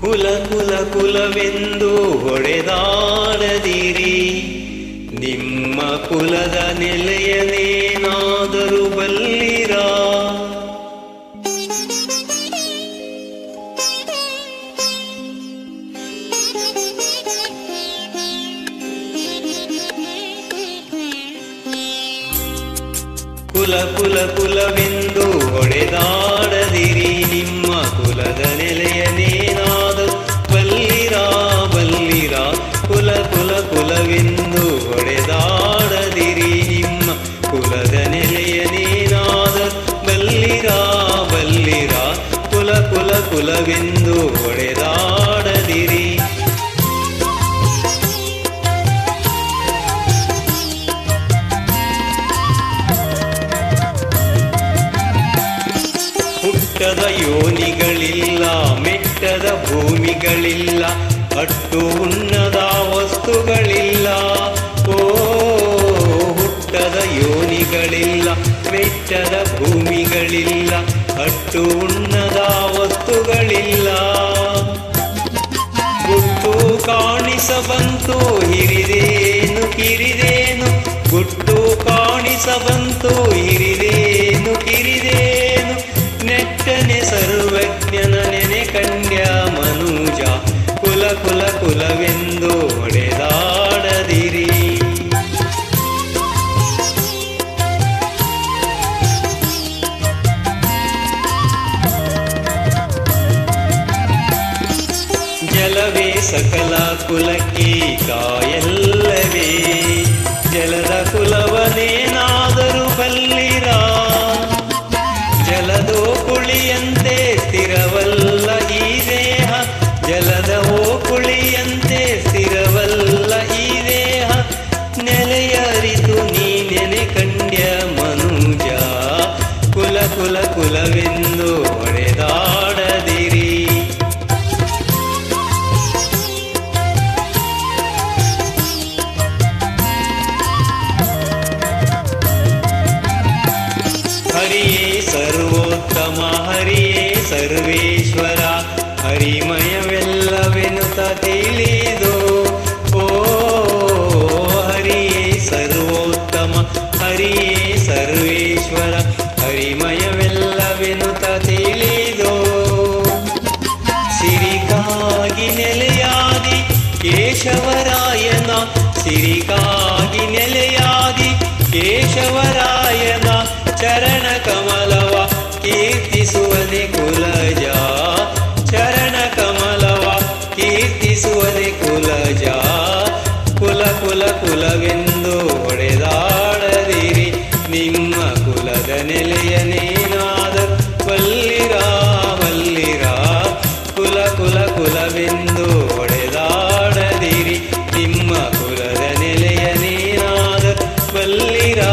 ಕುಲ ಕುಲ ಕುಲವೆಂದು ಹೊಡೆದಾಡದಿರಿ. ನಿಮ್ಮ ಕುಲದ ನೆಲೆಯನೇನಾದರೂ ಬಲ್ಲಿರ? ಕುಲ ಕುಲ ಕುಲವೆಂದು ಹೊಡೆದಾಡದಿರಿ. ಕುಲ ಕುಲ ಕುಲವೆಂದು ಹೊಡೆದಾಡದಿರಿ. ಹುಟ್ಟದ ಯೋನಿಗಳಿಲ್ಲ, ಮೆಟ್ಟದ ಭೂಮಿಗಳಿಲ್ಲ, ಅಟ್ಟು ಉಣ್ಣದ ವಸ್ತುಗಳಿಲ್ಲ. ಓ, ಹುಟ್ಟದ ಯೋನಿಗಳಿಲ್ಲ, ಮೆಟ್ಟದ ಭೂಮಿಗಳಿಲ್ಲ, ಅಟ್ಟು ಉಣ್ಣದ ವಸ್ತುಗಳಿಲ್ಲ. ಗುಟ್ಟು ಕಾಣಿಸಬಂತು ಹಿರಿದೇನು ಕಿರಿದೇನು. ಗುಟ್ಟು ಕಾಣಿಸಬಂತು ಹಿರಿದೇನು ಕಿರಿದೇನು. ನೆಟ್ಟನೆ ಸರ್ವಜ್ಞನ ಸಕಲ ಕುಲಕ್ಕೆ ಕಾಯಲ್ಲವೇ ಜಲದ ಹರಿಯೇ ಸರ್ವೋತ್ತಮ, ಹರಿಯೇ ಸರ್ವೇಶ್ವರ. ಹರಿಮಯವೆಲ್ಲವೆನುತ ತಿಳಿದು, ಓ ಹರಿಯೇ ಸರ್ವೋತ್ತಮ, ಹರಿಯೇ ಸರ್ವೇಶ್ವರ. ಹರಿಮಯವೆಲ್ಲವೆನುತ ತಿಳಿದು ಸಿರಿಗಾಗಿ ನೆಲೆಯಾದಿ ಕೇಶವರಾಯನ ಸಿರಿಗಾಗಿ ನೆಲೆಯಾದಿ ಕೇಶವರಾಯನ ಚರಣ ಕಮಲವ ಕೀರ್ತಿಸುವನೆ ಕುಲಜ. ಚರಣ ಕಮಲವ ಕೀರ್ತಿಸುವನೆ ಕುಲಜ. ಕುಲ ಕುಲ ಕುಲವೆಂದು ಹೊಡೆದಾಡದಿರಿ ನಿಮ್ಮ ಕುಲದ ನೆಲೆಯ ನೀನಾದ. ವಲ್ಲಿರ ವಲ್ಲಿರ, ಕುಲ ಕುಲ ಕುಲವೆಂದು ಹೊಡೆದಾಡದಿರಿ ನಿಮ್ಮ ಕುಲದ ನೆಲೆಯ ನೀನಾದ. ವಲ್ಲಿರ